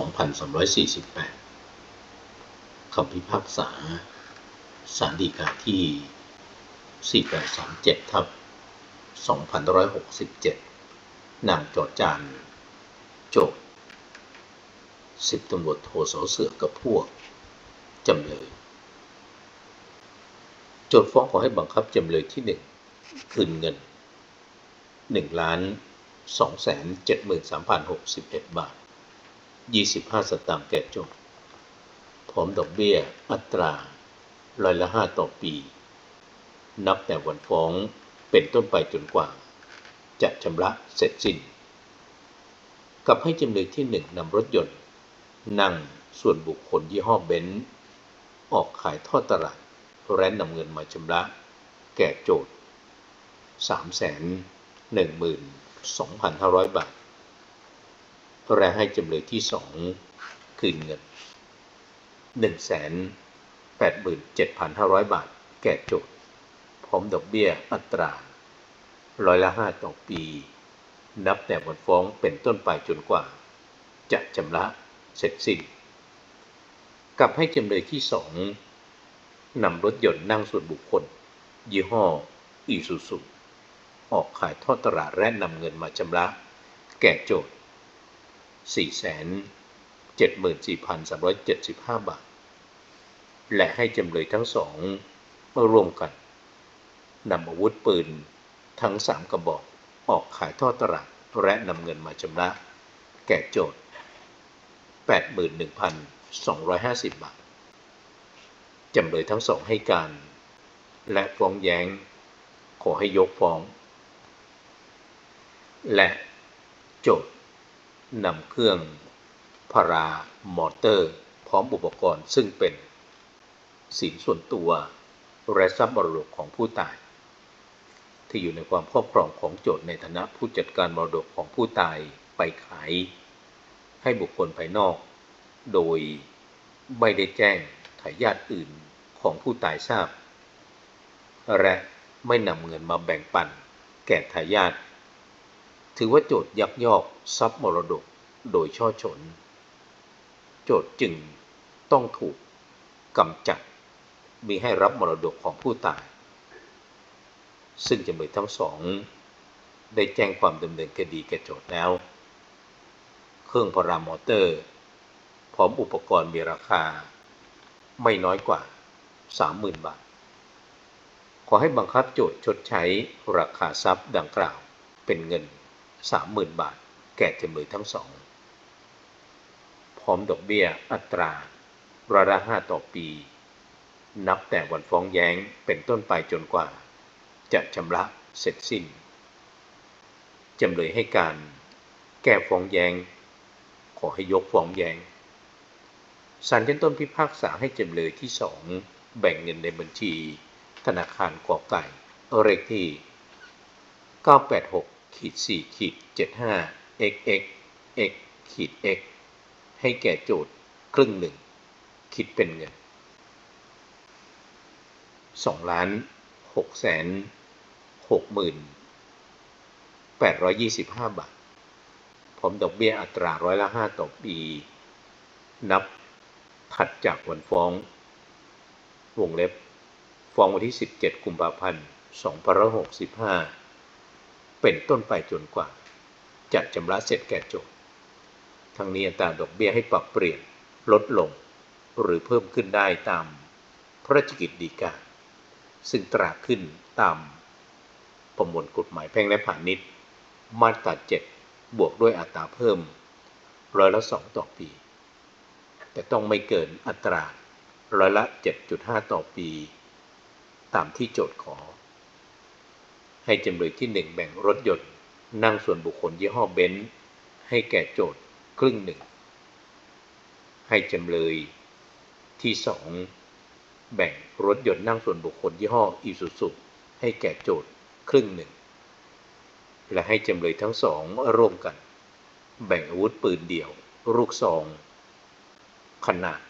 2,248คำพิพากษาสารดีกาที่ 4837 ทับ2567 นางจอจานโจทย์สิบตำรวจโทสเสือกับพวก จำเลย โจทฟ้องขอให้บังคับจำเลยที่หนึ่งคืนเงิน1ล้าน2 7 3 0 6 1บาท 25 สตางค์แก่โจทย์พร้อมดอกเบี้ยอัตราร้อยละห้าต่อปี นับแต่วันฟ้องเป็นต้นไปจนกว่า จะชำระเสร็จสิ้น กับให้จำเลยที่หนึ่งนำรถยนต์ นั่งส่วนบุคคลยี่ห้อเบนซ์ออกขายทอดตลาดและนำเงินมาชำระ แก่โจทย์ 3 1 2 5 0 0 บาท และให้จำเลยที่สองคืนเงิน 187,500 บาท แก่โจทย์พร้อมดอกเบี้ยอัตราร้อยละห้าต่อปี นับแต่วันฟ้องเป็นต้นไปจนกว่า จะชำระเสร็จสิ้นกับให้จำเลยที่สองนำรถยนต์นั่งส่วนบุคคล ยี่ห้อ อีซูซุออกขายทอดตลาดและนำเงินมาชำระ แก่โจทย์ 4 74,375 บาท และให้จำเลยทั้งสองมาร่วมกันนำอาวุธปืนทั้งสามกระบอกออกขายทอดตลาดและนำเงินมาชำระ แก่โจทย์ 81,250 บาท จำเลยทั้งสองให้การ และฟ้องแย้ง ขอให้ยกฟ้อง และโจทย์ นำเครื่องพารามอเตอร์ พร้อมอุปกรณ์ซึ่งเป็นสินส่วนตัวและทรัพย์มรดกของผู้ตาย ที่อยู่ในความครอบครองของโจทย์ในฐานะผู้จัดการมรดกของผู้ตายไปขาย ให้บุคคลภายนอก โดยไม่ได้แจ้งทายาทอื่นของผู้ตายทราบ และไม่นำเงินมาแบ่งปัน แก่ทายาท ถือว่าโจทย์ยักยอกทรัพย์มรดกโดยช่อฉน โจทย์จึงต้องถูกกำจัดมีให้รับมรดกของผู้ตาย ซึ่งจำเลยทั้งสอง ได้แจ้งความดำเนินคดีแก่โจทย์แล้ว เครื่องพารามอเตอร์ พร้อมอุปกรณ์มีราคา ไม่น้อยกว่า 30,000 บาท ขอให้บังคับโจทย์ชดใช้ราคาทรัพย์ดังกล่าวเป็นเงิน 30,000บาท แก่จำเลยทั้งสอง พร้อมดอกเบี้ยอัตราร้อยละห้าต่อปี นับแต่วันฟ้องแย้งเป็นต้นไปจนกว่า จะชำระเสร็จสิ้น จำเลยให้การแก้ฟ้องแย้ง ขอให้ยกฟ้องแย้งศาลชั้นต้นพิพากษาให้จำเลยที่สองแบ่งเงินในบัญชี ธนาคารกอไก่เลขที่ 986 ขีด4ขีด75 xx x ขีด x ให้แก่โจทย์ครึ่งหนึ่ง คิดเป็นเงิน2ล้าน6แสน6หมื่น825บาท พร้อมดอกเบี้ยอัตราร้อยละ5ต่อปี นับถัดจากวันฟ้อง วงเล็บ ฟ้องวันที่17กุมภาพันธ์2565 เป็นต้นไปจนกว่าจะชำระเสร็จแก่โจทย์ทั้งนี้อัตราดอกเบี้ยให้ปรับเปลี่ยนลดลง หรือเพิ่มขึ้นได้ตามพระราชกิจดีกาซึ่งตราขึ้นตามประมวลกฎหมายแพ่งและพาณิชย์ มาตรา7บวกด้วยอัตราเพิ่มร้อยละสองต่อปี แต่ต้องไม่เกินอัตราร้อยละ 7.5 ต่อปี ตามที่โจทย์ขอ ให้จำเลยที่1แบ่งรถยนต์นั่งส่วนบุคคลยี่ห้อเบนซ์ให้แก่โจทย์ครึ่งหนึ่ง ให้จำเลยที่สองแบ่งรถยนต์นั่งส่วนบุคคลยี่ห้ออีซูซุให้แก่โจทย์ครึ่งหนึ่ง และให้จำเลยทั้งสองร่วมกัน แบ่งอาวุธปืนเดี่ยว ลูกซอง ขนาด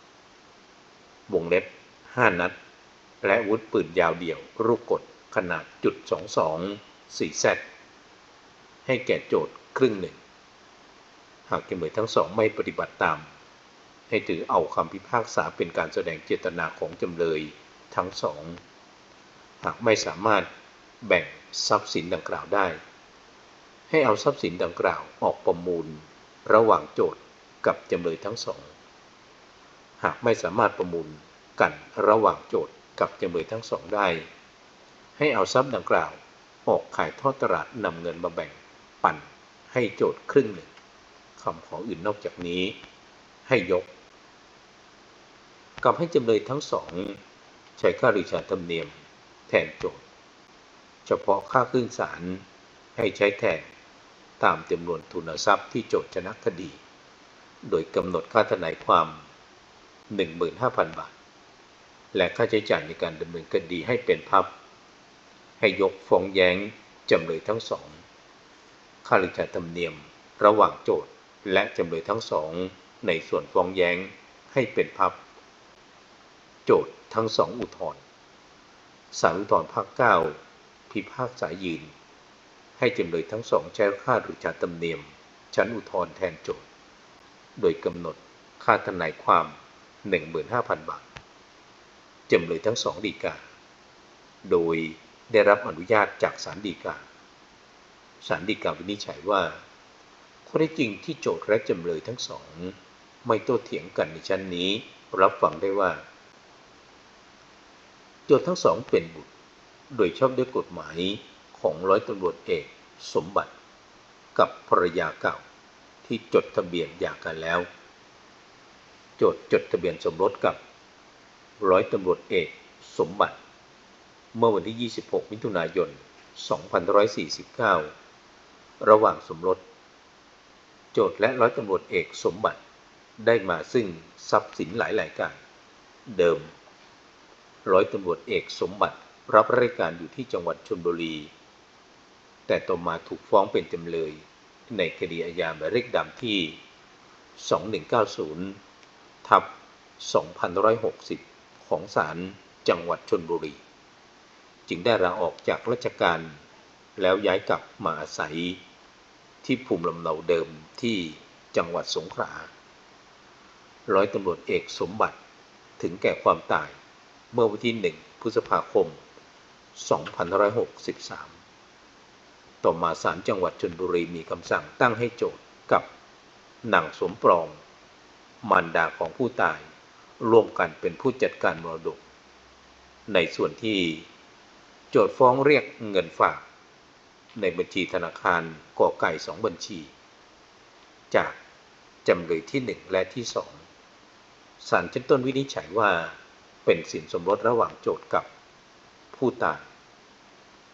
12 วงเล็บ 5 นัด และอาวุธปืนยาวเดี่ยว ลูกกด ขนาดจุด22 4แซให้แก่โจทย์ครึ่งหนึ่ง หากจำเลยทั้งสองไม่ปฏิบัติตาม ให้ถือเอาคำพิพากษาเป็นการแสดงเจตนาของจำเลยทั้งสอง หากไม่สามารถแบ่งทรัพย์สินดังกล่าวได้ ให้เอาทรัพย์สินดังกล่าวออกประมูล ระหว่างโจทก์กับจำเลยทั้งสอง หากไม่สามารถประมูลกันระหว่างโจทก์กับจำเลยทั้งสองได้ ให้เอาทรัพย์ดังกล่าว ออกขายทอดตลาดนำเงินมาแบ่งปันให้โจทก์ครึ่งหนึ่งคำขออื่นนอกจากนี้ ให้ยกกับให้จำเลยทั้งสอง ใช้ค่าริชาธรรมเนียม แทนโจทก์เฉพาะค่าขึ้นศาลให้ใช้แทนตามจำนวนทุนทรัพย์ที่โจทก์ชนะคดี โดยกำหนดค่าทนายความ 15,000 บาท และค่าใช้จ่ายในการดำเนินคดีให้เป็นพับ ให้ยกฟ้องแย้งจำเลยทั้งสองค่าริชาธรรมเนียม ระหว่างโจทก์และจำเลยทั้งสอง ในส่วนฟ้องแย้งให้เป็นพับ โจทก์ทั้งสองอุทธรณ์ศาลอุทธรณ์ภาคเก้าพิพากษายืน ให้จำเลยทั้งสองใช้ค่าริชาธรรมเนียม ชั้นอุทธรณ์แทนโจทก์โดยกำหนดค่าทนายความ 15,000 บาท จำเลยทั้งสองดีกาโดย ได้รับอนุญาตจากศาลฎีกาศาลฎีกาวินิจฉัยว่าข้อเท็จจริงที่โจทก์และจำเลยทั้งสอง ไม่โต้เถียงกันในชั้นนี้ รับฟังได้ว่า โจทก์ทั้งสองเป็นบุตร โดยชอบด้วยกฎหมายของร้อยตำรวจเอกสมบัติ กับภรรยาเก่าที่จดทะเบียนหย่ากันแล้ว โจทก์จดทะเบียนสมรสกับร้อยตำรวจเอกสมบัติ เมื่อวันที่ 26 มิถุนายน 2549 ระหว่างสมรส โจทก์และร้อยตำรวจเอกสมบัติได้มาซึ่งทรัพย์สินหลายรายการ เดิม ร้อยตำรวจเอกสมบัติรับราชการอยู่ที่จังหวัดชลบุรี แต่ต่อมาถูกฟ้องเป็นจำเลย ในคดีอาญาหมายเลขดำที่ 2190 ทับ2560 ของศาลจังหวัดชลบุรี จึงได้ลาออกจากราชการ แล้วย้ายกลับมาอาศัย ที่ภูมิลำเนาเดิมที่จังหวัดสงขลา ร้อยตำรวจเอกสมบัติถึงแก่ความตาย เมื่อวันที่1พฤษภาคม 2563 ต่อมาศาลจังหวัดชลบุรีมีคำสั่งตั้งให้โจทก์กับนางสมปรอง มารดาของผู้ตาย ร่วมกันเป็นผู้จัดการมรดก ในส่วนที่ โจทก์ฟ้องเรียกเงินฝาก ในบัญชีธนาคารกอไก่สองบัญชี จากจำเลยที่ 1 และที่2ศาลชั้นต้นวินิจฉัยว่าเป็นสินสมรสระหว่างโจทกับผู้ตาย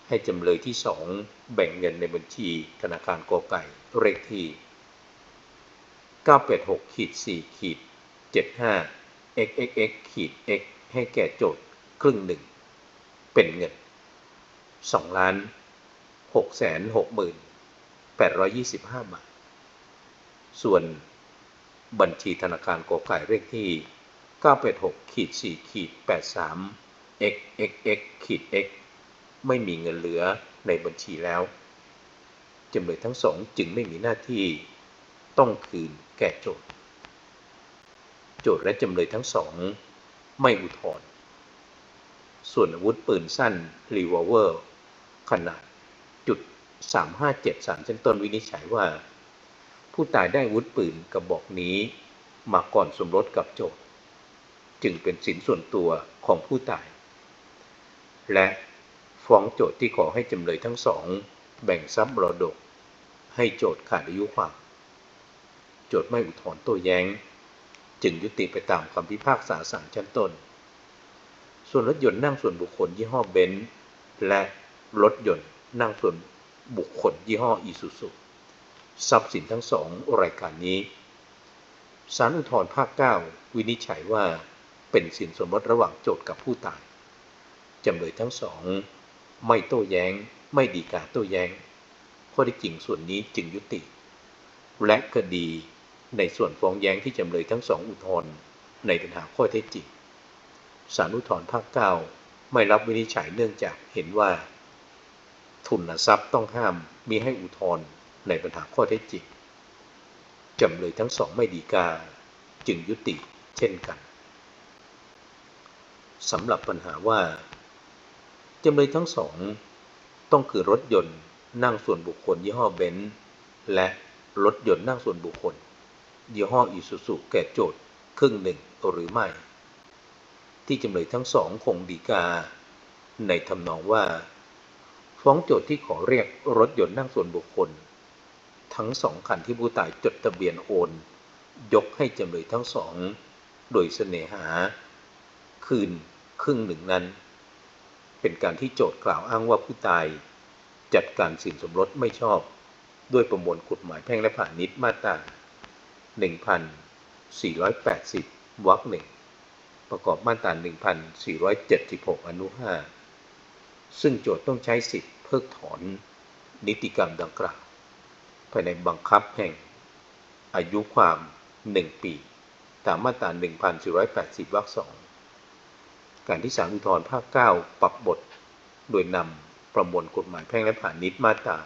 ให้จำเลยที่2แบ่งเงินในบัญชีธนาคารกอไก่เลขที่ 986ขีด4ขีด75 xxx ขีด x ให้แก่โจทก์ครึ่งหนึ่ง เป็นเงิน 2ล้าน6แสน6หมื่น825 บาท ส่วนบัญชีธนาคารกอไก่เลขที่ 986ขีด4ขีด83 xxx ขีด x ไม่มีเงินเหลือในบัญชีแล้วจำเลยทั้งสองจึงไม่มีหน้าที่ต้องคืนแก่โจทก์โจทก์และจำเลยทั้งสอง ไม่อุทธรณ์ส่วนอาวุธปืนสั้นรีวอลเวอร์ ขนาดจุด357ศาลชั้นต้นวินิจฉัยว่า ผู้ตายได้วุธปืนกระบอกนี้มาก่อนสมรสกับโจทจึงเป็นสินส่วนตัวของผู้ตาย และฟ้องโจทก์ที่ขอให้จำเลยทั้งสอง แบ่งทรัพย์มรดก ให้โจทขาดอายุความ โจทไม่อุทธรณ์โต้แย้ง จึงยุติไปตามคำพิพากษาศาลชั้นต้น ส่วนรถยนต์นั่งส่วนบุคคลยี่ห้อเบนซ์และ รถยนต์นั่งส่วนบุคคลยี่ห้ออีซูซุทรัพย์สินทั้งสองรายการนี้ศาลอุทธรณ์ภาค 9 วินิจฉัยว่าเป็นสินสมรสระหว่างโจทก์กับผู้ตาย จำเลยทั้งสอง ไม่โต้แย้ง ไม่ดีกาโต้แย้งข้อที่จริงส่วนนี้จึงยุติ และคดีในส่วนฟ้องแย้งที่จำเลยทั้งสองอุทธรณ์ในปัญหาข้อเท็จจริงศาลอุทธรณ์ภาค 9 ไม่รับวินิจฉัยเนื่องจากเห็นว่า ทุนทรัพย์ต้องห้ามมีให้อุทธรณ์ในปัญหาข้อเท็จจริงจำเลยทั้งสองไม่ดีกา จึงยุติเช่นกันสำหรับปัญหาว่าจำเลยทั้งสอง ต้องคือรถยนต์นั่งส่วนบุคคลยี่ห้อเบนซ์และรถยนต์นั่งส่วนบุคคล ยี่ห้ออีซูซุแก่โจทย์ครึ่งหนึ่งหรือไม่ ที่จำเลยทั้งสองคงดีกา ในทำนองว่า ฟ้องโจทย์ที่ขอเรียกรถยนต์นั่งส่วนบุคคล ทั้งสองคันที่ผู้ตายจดทะเบียนโอน ยกให้จำเลยทั้งสอง โดยเสน่หา คืนครึ่งหนึ่งนั้น เป็นการที่โจทย์กล่าวอ้างว่าผู้ตาย จัดการสินสมรสไม่ชอบ ด้วยประมวลกฎหมายแพ่งและพาณิชย์มาตรา1480วรรคหนึ่งประกอบมาตรา1476 อนุ 5 ซึ่งโจทย์ต้องใช้สิทธิ์ เพิกถอนนิติกรรมดังกล่าวภายในบังคับแห่งอายุความ 1 ปี ตามมาตรา 1480 วรรคสองการที่ศาลอุทธรภาค 9 ปรับบท โดยนำประมวลกฎหมายแพ่งและพาณิชย์มาตรา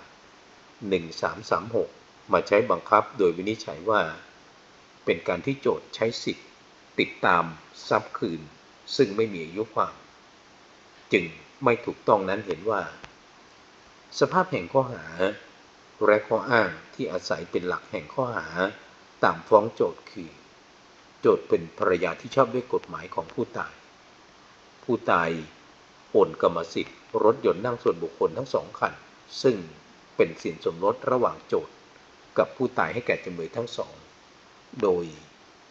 1336 มาใช้บังคับโดยวินิจฉัยว่า เป็นการที่โจทย์ใช้สิทธิ์ ติดตามทรัพย์คืน ซึ่งไม่มีอายุความ จึงไม่ถูกต้องนั้นเห็นว่า สภาพแห่งข้อหา และข้ออ้างที่อาศัยเป็นหลักแห่งข้อหาตามฟ้องโจทย์คือ โจทย์เป็นภรรยาที่ชอบด้วยกฎหมายของผู้ตาย ผู้ตายโอนกรรมสิทธิ์ รถยนต์นั่งส่วนบุคคลทั้งสองคัน ซึ่งเป็นสินสมรสระหว่างโจทกับผู้ตายให้แก่จำเลยทั้งสอง โดย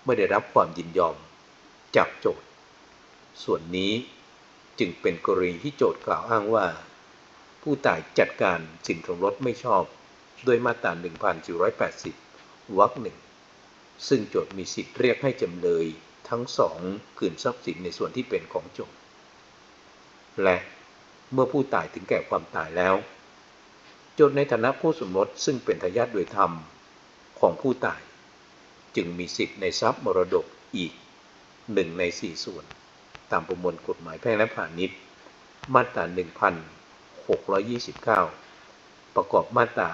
ไม่ได้รับความยินยอมจากโจทส่วนนี้จึงเป็นกรณีที่โจทกล่าวอ้างว่า ผู้ตายจัดการสินสมรสไม่ชอบด้วยมาตรา1480 วรรคหนึ่ง ซึ่งโจทย์มีสิทธิ์เรียกให้จำเลยทั้งสองคืนทรัพย์สินในส่วนที่เป็นของโจทย์ และเมื่อผู้ตายถึงแก่ความตายแล้ว โจทย์ในฐานะผู้สมรสซึ่งเป็นทายาทโดยธรรมของผู้ตาย จึงมีสิทธิ์ในทรัพย์มรดกอีกหนึ่งในสี่ส่วน ตามประมวลกฎหมายแพ่งและพาณิชย์ มาตรา 1629 ประกอบมาตรา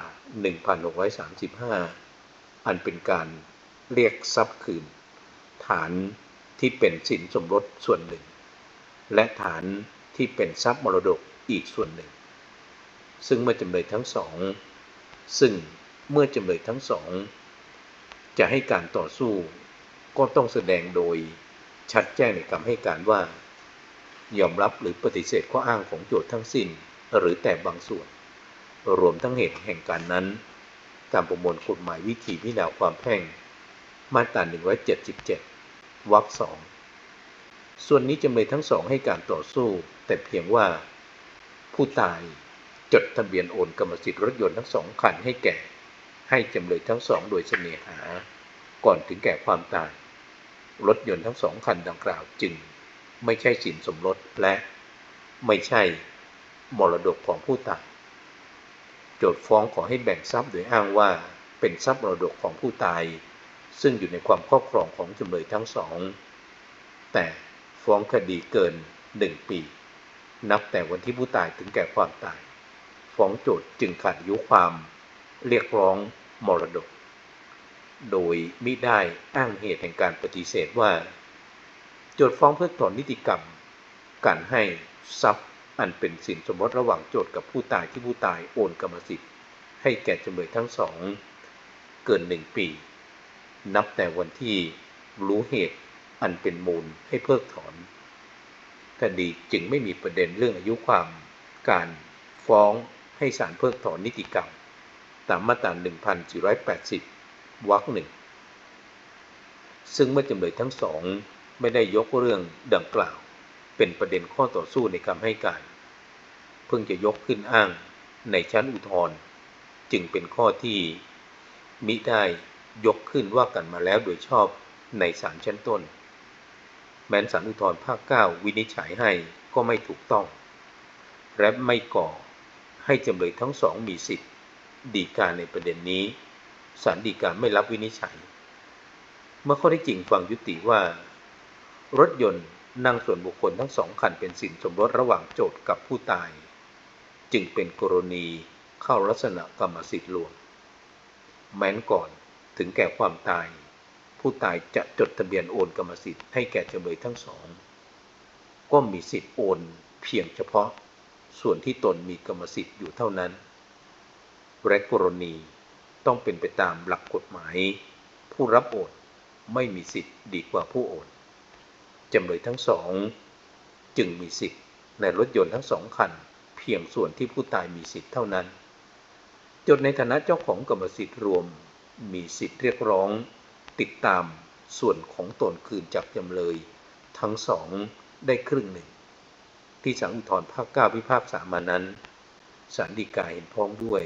1635 อันเป็นการเรียกทรัพย์คืน ฐานที่เป็นสินสมรสส่วนหนึ่ง และฐานที่เป็นทรัพย์มรดกอีกส่วนหนึ่ง ซึ่งเมื่อจำเลยทั้งสอง ซึ่งเมื่อจำเลยทั้งสอง จะให้การต่อสู้ก็ต้องแสดงโดยชัดแจ้งในคำให้การว่า ยอมรับหรือปฏิเสธข้ออ้างของโจทย์ทั้งสิ้น หรือแต่บางส่วน รวมทั้งเหตุแห่งการนั้น ตามประมวลกฎหมายวิธีพิจารณาความแพ่ง มาตรา177วรรคสองส่วนนี้จำเลยทั้งสองให้การต่อสู้ แต่เพียงว่า ผู้ตายจดทะเบียนโอนกรรมสิทธิ์รถยนต์ทั้งสองคันให้แก่ ให้จำเลยทั้งสองโดยเสน่หา ก่อนถึงแก่ความตาย รถยนต์ทั้งสองคันดังกล่าวจึง ไม่ใช่สินสมรสและ ไม่ใช่ มรดกของผู้ตาย โจทฟ้องขอให้แบ่งทรัพย์โดยอ้างว่าเป็นทรัพย์มรดกของผู้ตาย ซึ่งอยู่ในความครอบครองของจำเลยทั้งสอง แต่ฟ้องคดีเกินหนึ่งปี นับแต่วันที่ผู้ตายถึงแก่ความตาย ฟ้องโจทย์จึงขาดอายุความเรียกร้องมรดก โดยมิได้อ้างเหตุแห่งการปฏิเสธว่า โจทย์ฟ้องเพื่อถอนนิติกรรม การให้ทรัพย์ อันเป็นสินสมรสระหว่างโจทย์กับผู้ตายที่ผู้ตายโอนกรรมสิทธิ์ ให้แก่จำเลยทั้งสองเกินหนึ่งปี นับแต่วันที่รู้เหตุอันเป็นมูลให้เพิกถอน คดีจึงไม่มีประเด็นเรื่องอายุความการฟ้องให้ศาลเพิกถอนนิติกรรม ตามมาตรา 1480 วรรคหนึ่ง ซึ่งเมื่อจำเลยทั้งสองไม่ได้ยกเรื่องดังกล่าว เป็นประเด็นข้อต่อสู้ในคำให้การ เพิ่งจะยกขึ้นอ้างในชั้นอุทธรณ์จึงเป็นข้อที่มิได้ยกขึ้นว่ากันมาแล้วโดยชอบในศาลชั้นต้น แม้นศาลอุทธรณ์ภาค 9 วินิจฉัยให้ก็ไม่ถูกต้อง และไม่ก่อให้จำเลยทั้งสองมีสิทธิ์ดีกาในประเด็นนี้ศาลฎีกาไม่รับวินิจฉัย เมื่อข้อได้จริงฟังยุติว่า รถยนต์ นั่งส่วนบุคคลทั้งสองคันเป็นสินสมรสระหว่างโจทย์กับผู้ตาย จึงเป็นกรณีเข้าลักษณะกรรมสิทธิ์รวม แม้นก่อนถึงแก่ความตาย ผู้ตายจะจดทะเบียนโอนกรรมสิทธิ์ให้แก่จำเลยทั้งสอง ก็มีสิทธิ์โอนเพียงเฉพาะส่วนที่ตนมีกรรมสิทธิ์อยู่เท่านั้นและกรณีต้องเป็นไปตามหลักกฎหมาย ผู้รับโอนไม่มีสิทธิ์ดีกว่าผู้โอน จำเลยทั้งสอง จึงมีสิทธิ์ในรถยนต์ทั้งสองคัน เพียงส่วนที่ผู้ตายมีสิทธิ์เท่านั้นจนในฐานะเจ้าของกรรมสิทธิ์รวม มีสิทธิ์เรียกร้อง ติดตามส่วนของตนคืนจากจำเลย ทั้งสองได้ครึ่งหนึ่ง ที่สังอุทธรภาคเก้าพิพากษามานั้นศาลฎีกาเห็นพ้องด้วย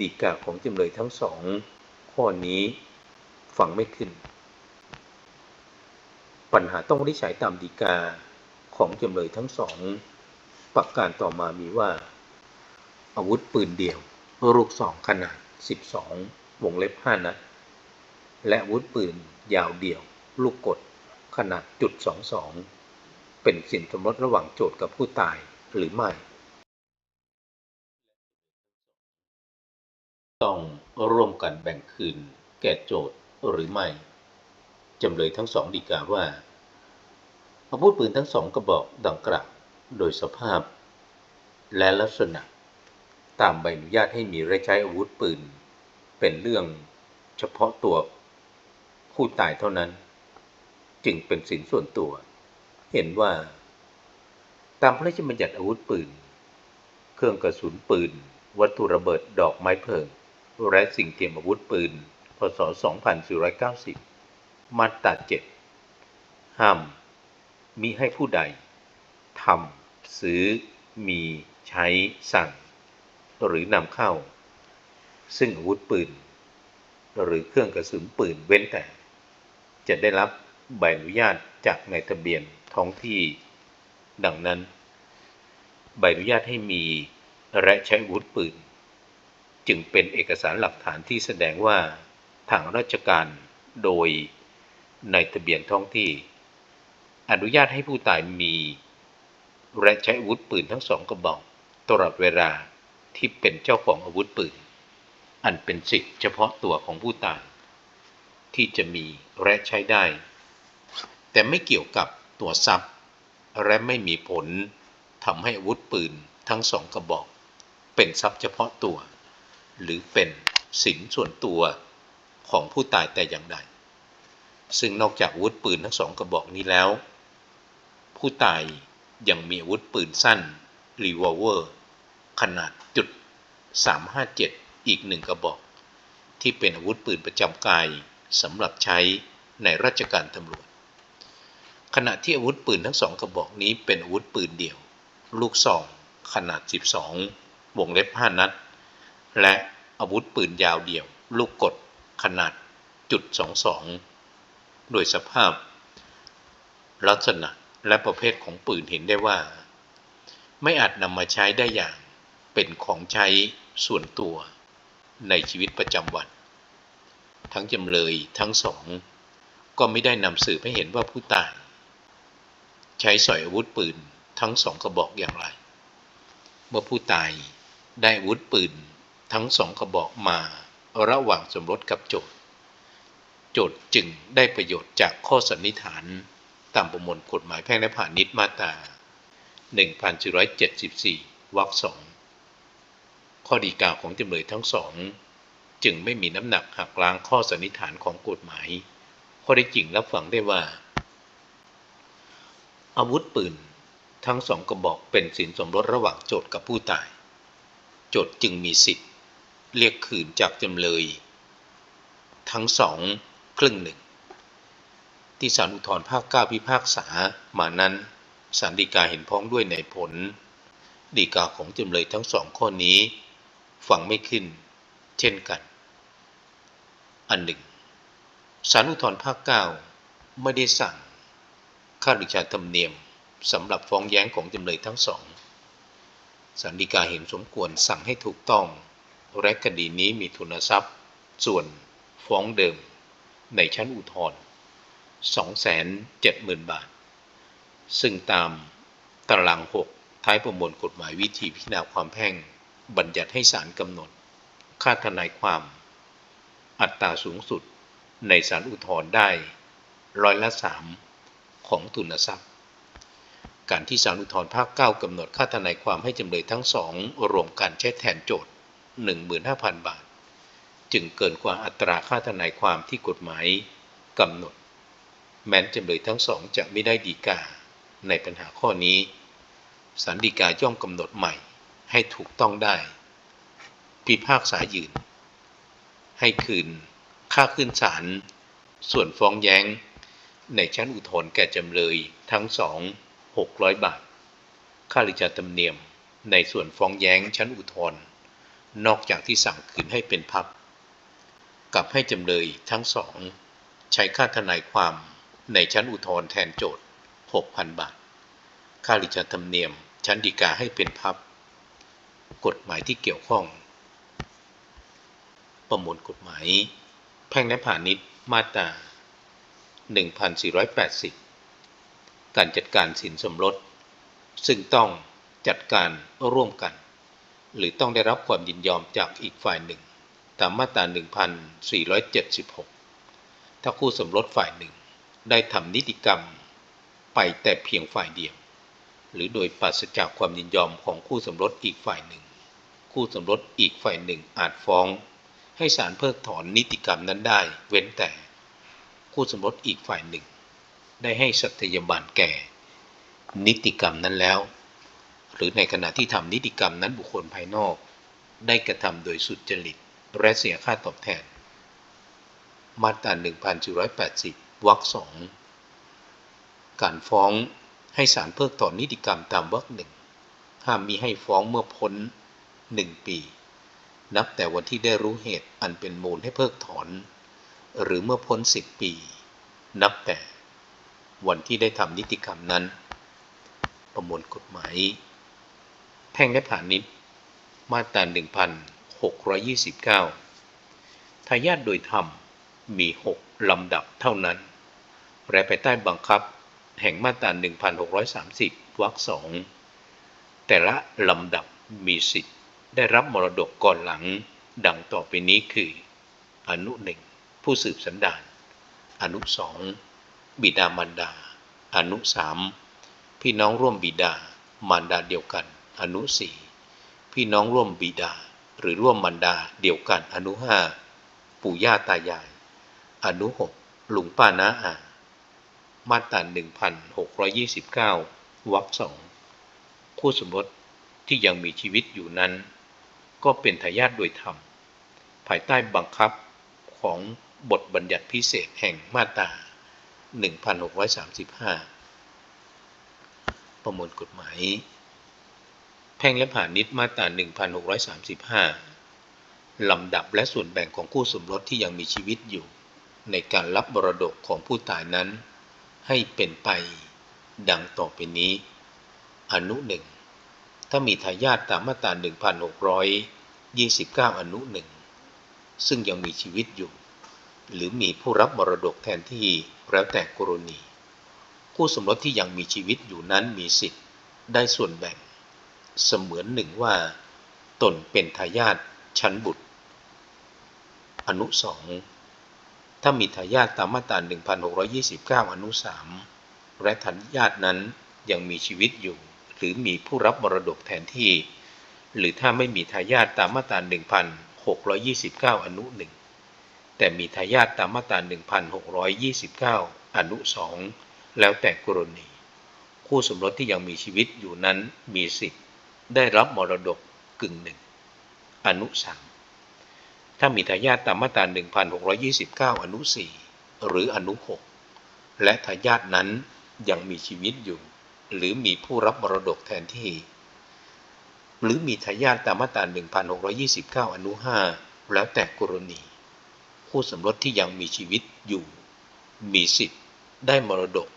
ฎีกาของจำเลยทั้งสอง ข้อนี้ฟังไม่ขึ้น ปัญหาต้องวิจัยตามฎีกาของจำเลยทั้งสองประการต่อมามีว่า อาวุธปืนเดี่ยวลูกสองขนาด 12 วงเล็บ 5 นัด และอาวุธปืนยาวเดี่ยว ลูกกดขนาดจุด22 เป็นสินสมรสระหว่างโจทก์กับผู้ตายหรือไม่ต้องร่วมกันแบ่งคืนแก่โจทก์หรือไม่ จำเลยทั้งสองดีกาว่าอาวุธปืนทั้งสองกระบอกดังกล่าวโดยสภาพ และลักษณะ ตามใบอนุญาตให้มีและใช้อาวุธปืน เป็นเรื่องเฉพาะตัวผู้ตายเท่านั้น จึงเป็นสินส่วนตัว เห็นว่า ตามพระราชบัญญัติอาวุธปืน เครื่องกระสุนปืน วัตถุระเบิดดอกไม้เพลิง และสิ่งเทียมอาวุธปืน พศ 2490 มาตรา7ห้ามมิให้ผู้ใดทำซื้อมีใช้สั่ง หรือนำเข้า ซึ่งอาวุธปืน หรือเครื่องกระสุนปืนเว้นแต่ จะได้รับใบอนุญาตจากนายทะเบียนท้องที่ ดังนั้น ใบอนุญาตให้มีและใช้อาวุธปืน จึงเป็นเอกสารหลักฐานที่แสดงว่าทางราชการโดย ในทะเบียนท้องที่ อนุญาตให้ผู้ตายมี และใช้อาวุธปืนทั้งสองกระบอกตลอดเวลาที่เป็นเจ้าของอาวุธปืน อันเป็นสิทธิเฉพาะตัวของผู้ตาย ที่จะมีและใช้ได้ แต่ไม่เกี่ยวกับตัวทรัพย์ และไม่มีผลทำให้อาวุธปืนทั้งสองกระบอก เป็นทรัพย์เฉพาะตัว หรือเป็นสินส่วนตัวของผู้ตายแต่อย่างใด ซึ่งนอกจากอาวุธปืนทั้งสองกระบอกนี้แล้ว ผู้ตายยังมีอาวุธปืนสั้นรีวอลเวอร์ ขนาดจุด357 อีกหนึ่งกระบอก ที่เป็นอาวุธปืนประจำกายสำหรับใช้ในราชการตำรวจ ขณะที่อาวุธปืนทั้งสองกระบอกนี้เป็นอาวุธปืนเดี่ยว ลูกซองขนาด 12 วงเล็บ 5 นัด และอาวุธปืนยาวเดี่ยว ลูกกดขนาดจุด22 โดยสภาพ ลักษณะและประเภทของปืนเห็นได้ว่า ไม่อาจนำมาใช้ได้อย่างเป็นของใช้ส่วนตัวในชีวิตประจำวัน ทั้งจำเลยทั้งสอง ก็ไม่ได้นำสืบให้เห็นว่าผู้ตาย ใช้สอยอาวุธปืนทั้งสองกระบอกอย่างไร เมื่อผู้ตายได้อาวุธปืนทั้งสองกระบอกมาระหว่างสมรสกับโจทย์ โจทย์จึงได้ประโยชน์จากข้อสันนิษฐานตามประมวลกฎหมายแพ่งและพาณิชย์มาตรา1474วรรคสองข้อดีกาของจำเลยทั้งสอง จึงไม่มีน้ำหนักหักล้างข้อสันนิษฐานของกฎหมาย ข้อได้จริงรับฟังได้ว่า อาวุธปืนทั้งสองกระบอกเป็นสินสมรสระหว่างโจทกับผู้ตาย โจทจึงมีสิทธิ์ เรียกคืนจากจำเลย ทั้งสอง ครึ่งหนึ่ง ที่ศาลอุทธรภาคเก้าพิพากษามานั้นศาลฎีกาเห็นพ้องด้วยในผลฎีกาของจำเลยทั้งสองข้อนี้ ฟังไม่ขึ้น เช่นกัน อันหนึ่งศาลอุทธรภาคเก้าไม่ได้สั่งค่าดิชาธรรมเนียมสำหรับฟ้องแย้งของจำเลยทั้งสองศาลฎีกาเห็นสมควรสั่งให้ถูกต้อง และคดีนี้มีทุนทรัพย์ ส่วนฟ้องเดิม ในชั้นอุทธรณ์270,000 บาท ซึ่งตามตาราง 6 ท้ายประมวลกฎหมายวิธีพิจารณาความแพ่ง บัญญัติให้ศาลกำหนด ค่าทนายความ อัตราสูงสุดในศาลอุทธรณ์ได้ร้อยละสามของทุนทรัพย์ การที่ศาลอุทธรณ์ภาคเก้ากำหนดค่าทนายความให้จำเลยทั้งสองรวมกันใช้แทนโจทย์15,000 บาท จึงเกินกว่าอัตราค่าทนายความที่กฎหมายกำหนด แม้นจำเลยทั้งสองจะไม่ได้ดีกาในปัญหาข้อนี้ศาลฎีกาย่อมกำหนดใหม่ให้ถูกต้องได้ พิพากษายืน ให้คืน ค่าขึ้นศาลส่วนฟ้องแย้ง ในชั้นอุทธรณ์แก่จำเลยทั้งสอง600 บาท ค่าริจาธรรมเนียมในส่วนฟ้องแย้งชั้นอุทธรณ์นอกจากที่สั่งคืนให้เป็นพับ กับให้จำเลยทั้งสอง ใช้ค่าทนายความในชั้นอุทธรณ์แทนโจทย์ 6,000 บาท ค่าริจาธรรมเนียม ชั้นฎีกาให้เป็นพับ กฎหมายที่เกี่ยวข้อง ประมวลกฎหมาย แพ่งและพาณิชย์มาตรา 1480 การจัดการสินสมรส ซึ่งต้องจัดการร่วมกัน หรือต้องได้รับความยินยอมจากอีกฝ่ายหนึ่ง ตามมาตรา 1476 ถ้าคู่สมรสฝ่ายหนึ่งได้ทำนิติกรรมไปแต่เพียงฝ่ายเดียว หรือโดยปราศจากความยินยอมของคู่สมรสอีกฝ่ายหนึ่ง คู่สมรสอีกฝ่ายหนึ่งอาจฟ้อง ให้ศาลเพิกถอนนิติกรรมนั้นได้ เว้นแต่ คู่สมรสอีกฝ่ายหนึ่ง ได้ให้สัตยาบันแก่ นิติกรรมนั้นแล้ว หรือในขณะที่ทำนิติกรรมนั้นบุคคลภายนอก ได้กระทำโดยสุจริต และเสียค่าตอบแทน มาตรา1480วรรคสองการฟ้องให้ศาลเพิกถอนนิติกรรมตามวรรคหนึ่งห้ามมีให้ฟ้องเมื่อพ้นหนึ่งปี นับแต่วันที่ได้รู้เหตุอันเป็นมูลให้เพิกถอน หรือเมื่อพ้นสิบปี นับแต่วันที่ได้ทำนิติกรรมนั้น ประมวลกฎหมาย แพ่งและพาณิชย์มาตรา 629 ทายาทโดยธรรมมี 6 ลำดับเท่านั้นและภายใต้บังคับแห่งมาตรา 1630 วรรคสองแต่ละลำดับมีสิทธิ์ได้รับมรดกก่อนหลัง ดังต่อไปนี้คือ อนุหนึ่งผู้สืบสันดาน อนุสองบิดามารดา อนุสามพี่น้องร่วมบิดามารดาเดียวกัน อนุสี่พี่น้องร่วมบิดา หรือร่วมมารดาเดียวกัน อนุห้าปู่ย่าตายาย อนุหกลุงป้าน้าอามาตรา1629วรรคสองคู่สมรสที่ยังมีชีวิตอยู่นั้น ก็เป็นทายาทโดยธรรม ภายใต้บังคับของบทบัญญัติพิเศษแห่งมาตรา1635 ประมวลกฎหมาย แพ่งและพาณิชมาตรา1635 ลำดับและส่วนแบ่งของคู่สมรสที่ยังมีชีวิตอยู่ ในการรับบรดกของผู้ตายนั้น ให้เป็นไป ดังต่อไปนี้ อนุหนึ่งถ้ามีทายาทตามมาตรา1629 อนุหนึ่งซึ่งยังมีชีวิตอยู่ หรือมีผู้รับมรดกแทนที่แล้วแต่กรณี คู่สมรสที่ยังมีชีวิตอยู่นั้นมีสิทธิ์ได้ส่วนแบ่ง เสมือนหนึ่งว่า ตนเป็นทายาทชั้นบุตร อนุสองถ้ามีทายาทตามมาตรา1629 อนุสามและทายาทนั้นยังมีชีวิตอยู่ หรือมีผู้รับมรดกแทนที่ หรือถ้าไม่มีทายาทตามมาตรา1629 อนุหนึ่งแต่มีทายาทตามมาตรา1629 อนุสองแล้วแต่กรณี คู่สมรสที่ยังมีชีวิตอยู่นั้นมีสิทธิ์ ได้รับมรดกกึ่งหนึ่ง อนุสามถ้ามีทายาทตามมาตรา 1629 อนุสี่หรืออนุหกและทายาทนั้นยังมีชีวิตอยู่ หรือมีผู้รับมรดกแทนที่ หรือมีทายาทตามมาตรา 1629 อนุห้าแล้วแต่กรณี คู่สมรสที่ยังมีชีวิตอยู่ มีสิทธิ์ได้มรดก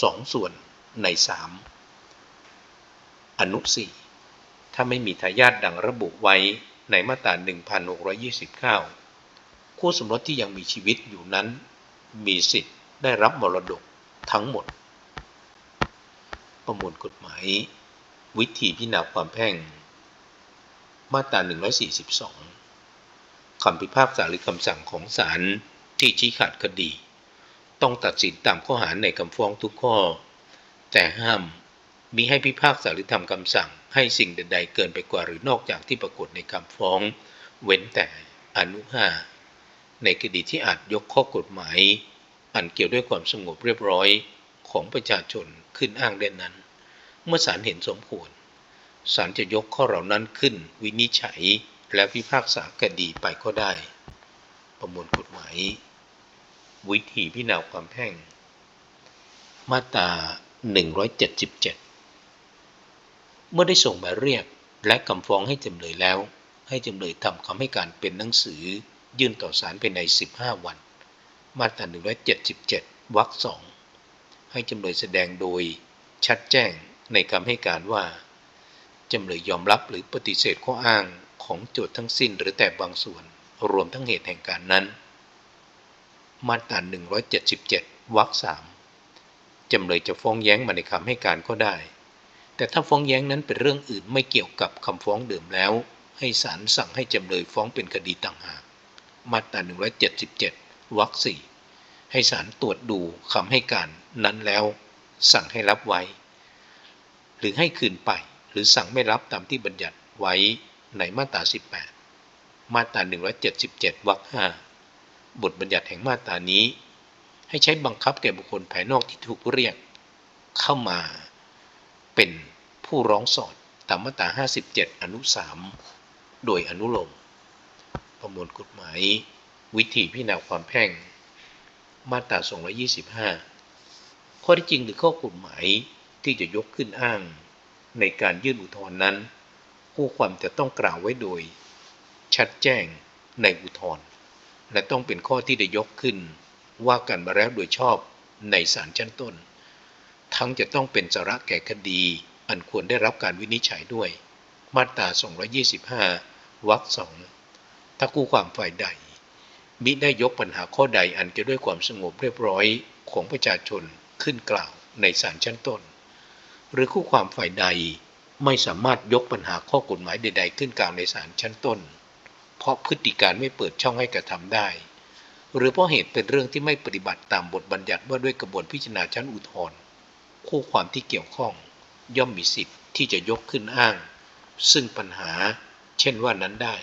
สองส่วนในสาม อนุสี่ถ้าไม่มีทายาทดังระบุไว้ในมาตรา 1629 คู่สมรสที่ยังมีชีวิตอยู่นั้น มีสิทธิ์ได้รับมรดกทั้งหมด ประมวลกฎหมาย วิธีพิจารณาความแพ่ง มาตรา 142 คำพิพากษาหรือคำสั่งของศาลที่ชี้ขาดคดี ต้องตัดสินตามข้อหาในคำฟ้องทุกข้อ แต่ห้าม มิให้พิพากษาหรือทำคำสั่ง ให้สิ่งใดๆเกินไปกว่าหรือนอกจากที่ปรากฏในคำฟ้อง เว้นแต่อนุห้าในคดีที่อาจยกข้อกฎหมาย อันเกี่ยวด้วยความสงบเรียบร้อยของประชาชนขึ้นอ้างได้นั้น เมื่อศาลเห็นสมควรศาลจะยกข้อเหล่านั้นขึ้น วินิจฉัยและพิพากษาคดีไปก็ได้ ประมวลกฎหมาย วิธีพิจารณาความแพ่ง มาตรา 177 เมื่อได้ส่งหมายเรียกและคำฟ้องให้จำเลยแล้ว ให้จำเลยทำคำให้การเป็นหนังสือ ยื่นต่อศาลภายใน 15 วัน มาตรา177วรรคสองให้จำเลยแสดงโดยชัดแจ้งในคำให้การว่า จำเลยยอมรับหรือปฏิเสธข้ออ้างของโจทย์ทั้งสิ้นหรือแต่บางส่วนรวมทั้งเหตุแห่งการนั้น มาตรา177วรรคสามจำเลยจะฟ้องแย้งมาในคำให้การก็ได้ แต่ถ้าฟ้องแย้งนั้นเป็นเรื่องอื่นไม่เกี่ยวกับคำฟ้องเดิมแล้ว ให้ศาลสั่งให้จำเลยฟ้องเป็นคดีต่างหาก มาตรา177วรรคสี่ให้ศาลตรวจดูคำให้การนั้นแล้ว สั่งให้รับไว้ หรือให้คืนไป หรือสั่งไม่รับตามที่บัญญัติไว้ในมาตรา 18 มาตรา 177วรรค5บทบัญญัติแห่งมาตรานี้ ให้ใช้บังคับแก่บุคคลภายนอกที่ถูกเรียกเข้ามา เป็นผู้ร้องสอดตามมาตรา 57 อนุ 3 โดยอนุโลม ประมวลกฎหมาย วิธีพิจารณาความแพ่ง มาตรา 225 ข้อที่จริงหรือข้อกฎหมายที่จะยกขึ้นอ้าง ในการยื่นอุทธรณ์นั้น ผู้ความจะต้องกล่าวไว้โดย ชัดแจ้งในอุทธรณ์และต้องเป็นข้อที่ได้ยกขึ้น ว่ากันมาแล้วโดยชอบในศาลชั้นต้น ทั้งจะต้องเป็นสาระแก่คดี อันควรได้รับการวินิจฉัยด้วย มาตรา 225 วรรคสองถ้าคู่ความฝ่ายใด มิได้ยกปัญหาข้อใดอันจะด้วยความสงบเรียบร้อยของประชาชนขึ้นกล่าวในศาลชั้นต้น หรือคู่ความฝ่ายใดไม่สามารถยกปัญหาข้อกฎหมายใด ๆ ขึ้นกล่าวในศาลชั้นต้น เพราะพฤติการไม่เปิดช่องให้กระทำได้ หรือเพราะเหตุเป็นเรื่องที่ไม่ปฏิบัติตามบทบัญญัติว่าด้วยกระบวนพิจารณาชั้นอุทธรณ์ คู่ความที่เกี่ยวข้อง ย่อมมีสิทธิ์ที่จะยกขึ้นอ้าง ซึ่งปัญหา เช่นว่านั้นได้